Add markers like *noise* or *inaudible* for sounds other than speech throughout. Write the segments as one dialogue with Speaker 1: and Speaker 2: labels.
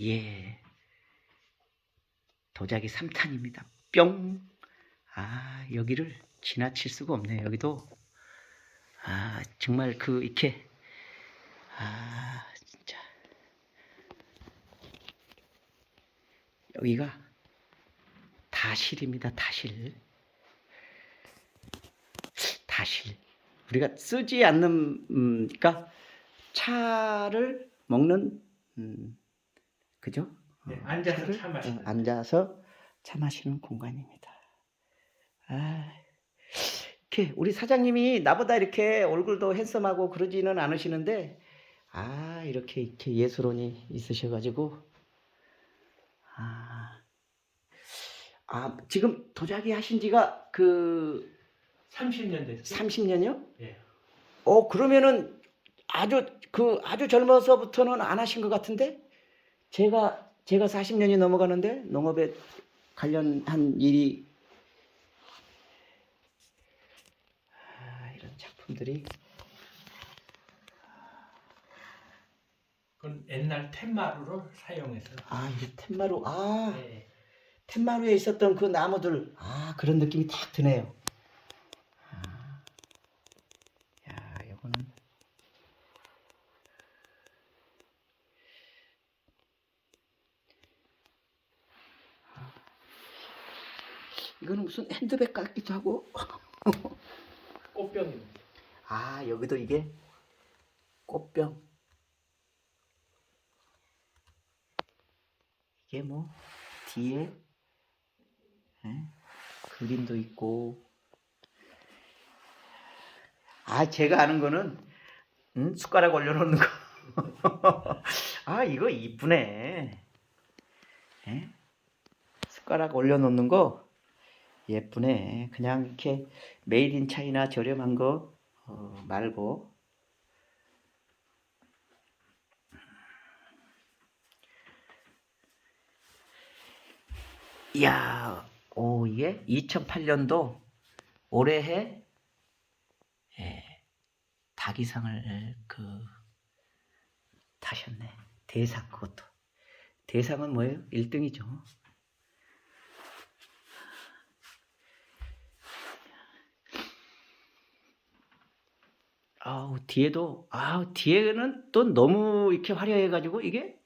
Speaker 1: 예. 도자기 3탄입니다. 뿅. 아, 여기를 지나칠 수가 없네요. 여기도 아, 정말 그 이렇게 아, 진짜 여기가 다실입니다. 다실. 다실. 우리가 쓰지 않는 음, 그러니까 차를 먹는 음, 그죠?
Speaker 2: 네, 앉아서
Speaker 1: 차
Speaker 2: 마시는
Speaker 1: 어, 앉아서 차 마시는 공간입니다. 아, 이렇게 우리 사장님이 나보다 이렇게 얼굴도 핸섬하고 그러지는 않으시는데 아 이렇게 이렇게 예술원이 있으셔가지고 아, 아 지금 도자기 하신 지가 그
Speaker 2: 30년 됐어요.
Speaker 1: 30년이요?
Speaker 2: 예.
Speaker 1: 어 그러면은 아주 그 아주 젊어서부터는 안 하신 것 같은데 제가 제가 40년이 넘어가는데 농업에 관련한 일이 아, 이런 작품들이
Speaker 2: 그건 옛날 텐마루를 사용해서.
Speaker 1: 아 이게 텐마루 아
Speaker 2: 예.
Speaker 1: 텐마루에 있었던 그 나무들 아 그런 느낌이 탁 드네요. 아, 야 이거는 아, 이거는 무슨 핸드백 같기도 하고 *laughs*
Speaker 2: 꽃병입니다.
Speaker 1: 아 여기도 이게 꽃병 이게 뭐 뒤에 예? 그림도 있고 아 제가 아는 거는 음, 숟가락 올려놓는 거 *laughs* 아 이거 이쁘네 예? 숟가락 올려놓는 거 예쁘네. 그냥 이렇게 메이드 인 차이나 저렴한 거 어, 말고. 이야 오 이게 2008년도 올해해? 예, 다기상을 그 타셨네. 대상 그것도. 대상은 뭐예요? 1등이죠 아우 뒤에도 아우 뒤에는 또 너무 이렇게 화려해가지고 이게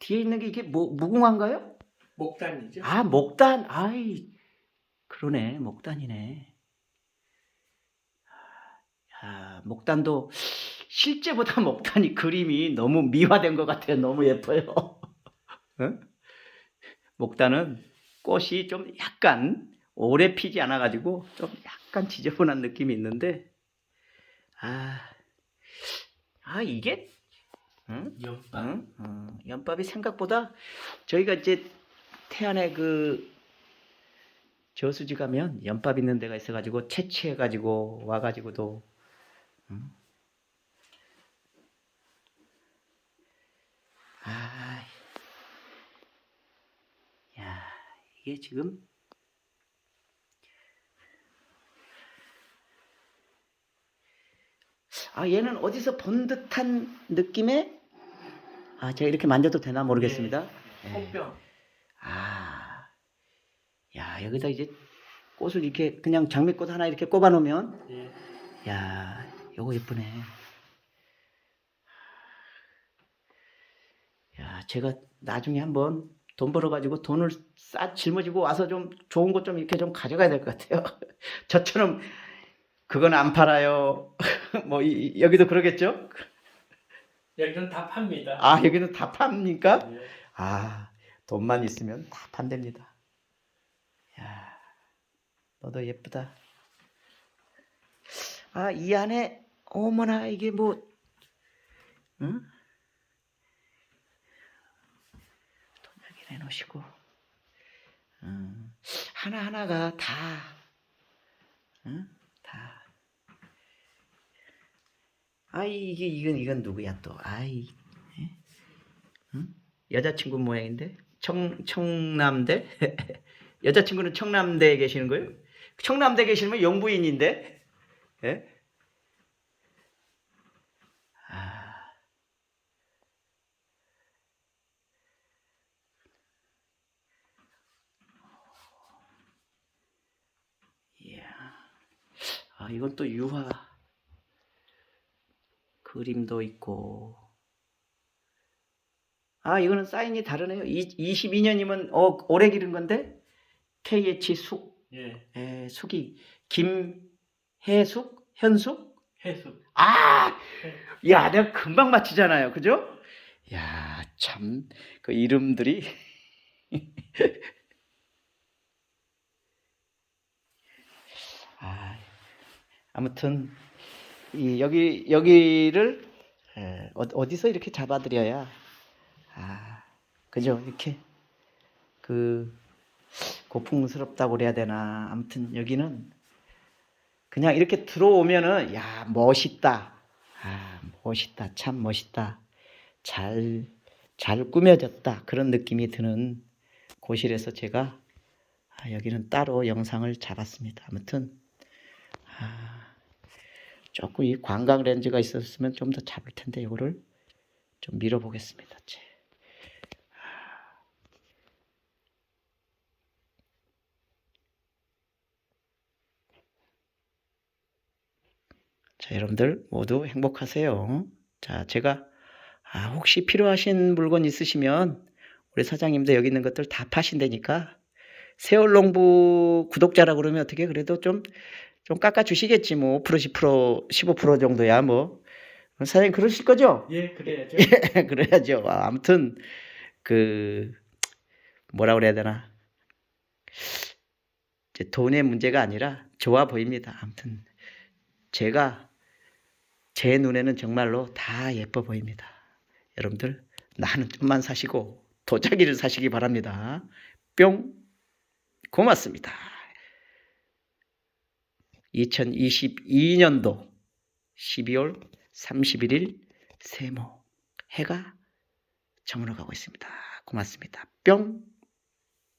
Speaker 1: 뒤에 있는 게 이게 뭐 무궁화인가요?
Speaker 2: 목단이죠.
Speaker 1: 아 목단 아이 그러네 목단이네. 아 목단도 실제보다 *laughs* 목단이 그림이 너무 미화된 것 같아요. 너무 예뻐요. *laughs* 응? 목단은 꽃이 좀 약간 오래 피지 않아가지고 좀 약간 지저분한 느낌이 있는데 아, 아 이게 응?
Speaker 2: 연빵.
Speaker 1: 응? 어, 연밥이 생각보다 저희가 이제 태안에 그 저수지 가면 연밥 있는 데가 있어가지고 채취해가지고 와가지고도 응? 아, 야 이게 지금 아 얘는 어디서 본 듯한 느낌의 아 제가 이렇게 만져도 되나 모르겠습니다. 예.
Speaker 2: 꽃병.
Speaker 1: 아, 야 여기다 이제 꽃을 이렇게 그냥 장미꽃 하나 이렇게 꼽아 놓으면
Speaker 2: 예.
Speaker 1: 야 요거 예쁘네. 야 제가 나중에 한번 돈 벌어가지고 돈을 싸 짊어지고 와서 좀 좋은 것 좀 이렇게 좀 가져가야 될 것 같아요. *laughs* 저처럼 그건 안 팔아요. *laughs* 뭐 이- 여기도 그러겠죠? *laughs*
Speaker 2: 여기는 다 팝니다.
Speaker 1: 아 여기는 다 팝니까?
Speaker 2: 예.
Speaker 1: 아, 돈만 있으면 다 판답니다. 야, 너도 예쁘다. 아, 이 안에, 어머나, 이게 뭐, 응? 돈하게 내놓으시고, 음, 하나 하나가 다, 응? 아이 이게 이건 이건 누구야 또 아이 예? 응? 여자친구 모양인데 청 청남대 *laughs* 여자친구는 청남대에 계시는 거예요? 청남대 계시면 영부인인데 예? 아... 이야, 아 이건 또 유화. 그림도 있고 아 이거는 사인이 다르네요. 22년이면 어 오래 기른 건데 KH 숙
Speaker 2: 예.
Speaker 1: 에, 숙이 김해숙 현숙
Speaker 2: 해수.
Speaker 1: 아, 야, 내가 금방 맞히잖아요. 그죠? 야, 참, 그 이름들이. *laughs* 아, 아무튼, 이, 여기, 여기를, 에, 어, 어디서 이렇게 잡아드려야, 아, 그죠? 이렇게, 그, 고풍스럽다고 그래야 되나. 아무튼, 여기는, 그냥 이렇게 들어오면은 야 멋있다. 아 멋있다. 참 멋있다. 잘잘 꾸며졌다. 그런 느낌이 드는 곳이라서 제가 아, 여기는 따로 영상을 잡았습니다. 아무튼 아, 조금 이 관광 렌즈가 있었으면 좀 더 잡을 텐데 이거를 좀 밀어 보겠습니다 제. 자, 여러분들 모두 행복하세요. 자, 제가 아, 혹시 필요하신 물건 있으시면 우리 사장님도 여기 있는 것들 다 파신다니까 세월농부 구독자라 그러면 어떻게 그래도 좀 좀 깎아 주시겠지 뭐5% 10% 15% 정도야 뭐 사장님 그러실 거죠?
Speaker 2: 예, 그래야죠. *laughs*
Speaker 1: 그래야죠. 아, 아무튼 그 뭐라 그래야 되나 이제 돈의 문제가 아니라 좋아 보입니다. 아무튼 제가 제 눈에는 정말로 다 예뻐 보입니다. 여러분들 나는 좀만 사시고 도자기를 사시기 바랍니다. 뿅 고맙습니다. 2022년도 12월 31일 세모 해가 저물어 가고 있습니다. 고맙습니다. 뿅